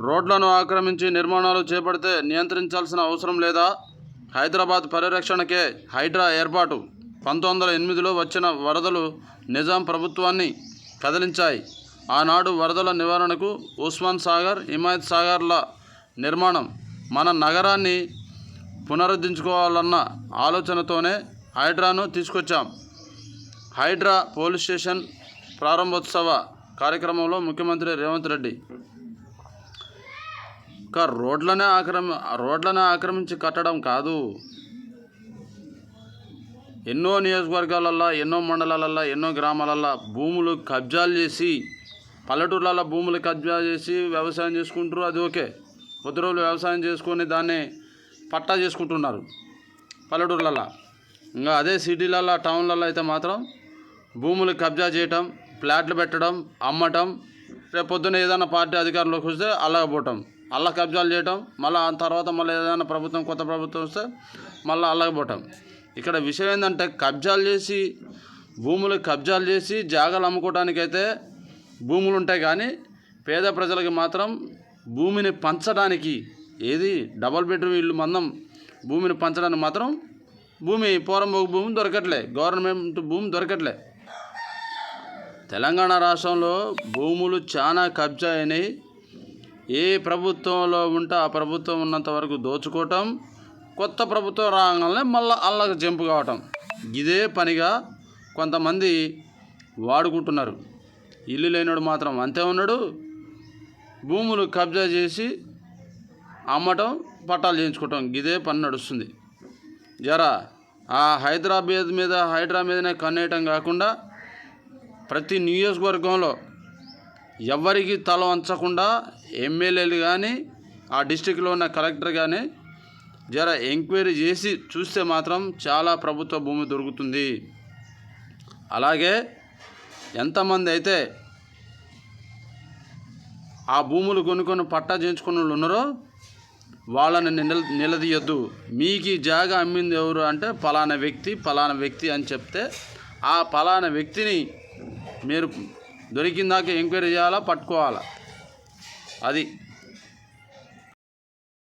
రోడ్లను ఆక్రమించి నిర్మాణాలు చేపడితే నియంత్రించాల్సిన అవసరం లేదా? హైదరాబాద్ పరిరక్షణకే హైడ్రా ఏర్పాటు. పంతొమ్మిది వందల ఎనిమిదిలో వచ్చిన వరదలు నిజాం ప్రభుత్వాన్ని కదిలించాయి. ఆనాడు వరదల నివారణకు ఉస్మాన్ సాగర్ హిమాయత్ సాగర్ల నిర్మాణం మన నగరాన్ని పునరుద్ధరించుకోవాలన్న ఆలోచనతోనే హైడ్రాను తీసుకొచ్చాం. హైడ్రా పోలీస్ స్టేషన్ ప్రారంభోత్సవ కార్యక్రమంలో ముఖ్యమంత్రి రేవంత్ రెడ్డి ఇంకా రోడ్లనే ఆక్రమి రోడ్లనే ఆక్రమించి కట్టడం కాదు. ఎన్నో నియోజకవర్గాలల్లో ఎన్నో మండలాలల్లో ఎన్నో గ్రామాలల్లో భూములు కబ్జాలు చేసి పల్లెటూర్లలో భూములు కబ్జా చేసి వ్యవసాయం చేసుకుంటారు అది ఓకే. కొద్ది రోజులు వ్యవసాయం చేసుకొని దాన్ని పట్టా చేసుకుంటున్నారు పల్లెటూర్లలో ఇంకా అదే సిటీలలో టౌన్లలో అయితే మాత్రం భూములు కబ్జా చేయటం ఫ్లాట్లు పెట్టడం అమ్మటం రేపు పొద్దున్న ఏదైనా పార్టీ అధికారంలోకి వస్తే అల్లకపోవటం. అల్ల కబ్జాలు చేయటం మళ్ళీ ఆ తర్వాత మళ్ళీ ఏదైనా ప్రభుత్వం కొత్త ప్రభుత్వం వస్తే మళ్ళీ అల్లగబోటం ఇక్కడ విషయం ఏంటంటే కబ్జాలు చేసి భూములు కబ్జాలు చేసి జాగాలు అమ్ముకోవడానికైతే భూములు ఉంటాయి కానీ పేద ప్రజలకి మాత్రం భూమిని పంచడానికి ఏది డబల్ బెడ్రూమ్ ఇల్లు మందం భూమిని పంచడానికి మాత్రం భూమి పోరంబోకు భూమి దొరకట్లే. గవర్నమెంట్ భూమి దొరకట్లే. తెలంగాణ రాష్ట్రంలో భూములు చాలా కబ్జా అయినాయి. ఏ ప్రభుత్వంలో ఉంటే ఆ ప్రభుత్వం ఉన్నంత వరకు దోచుకోవటం కొత్త ప్రభుత్వం రాగానే మళ్ళీ అల్లకి జంపు కావటం. ఇదే పనిగా కొంతమంది వాడుకుంటున్నారు. ఇల్లు లేనివాడు మాత్రం అంతే ఉన్నాడు. భూములు కబ్జా చేసి అమ్మటం పట్టాలు చేయించుకోవటం ఇదే పని నడుస్తుంది. జరా ఆ హైదరాబాద్ మీద హైడ్రా మీదనే కన్నేయటం కాకుండా ప్రతి నియోజకవర్గంలో ఎవరికి తల వంచకుండా ఎమ్మెల్యేలు కానీ ఆ డిస్టిక్లో ఉన్న కలెక్టర్ కానీ జర ఎంక్వైరీ చేసి చూస్తే మాత్రం చాలా ప్రభుత్వ భూమి దొరుకుతుంది. అలాగే ఎంతమంది అయితే ఆ భూములు కొనుక్కొని పట్టా చేయించుకున్న వాళ్ళు ఉన్నారో వాళ్ళని నిల నిలదీయద్దు. మీకు ఈ జాగా అమ్మింది ఎవరు అంటే పలానా వ్యక్తి పలానా వ్యక్తి అని చెప్తే ఆ పలానా వ్యక్తిని మీరు దొరికిందాక ఎంక్వైరీ చేయాలా? పట్టుకోవాలా? అది.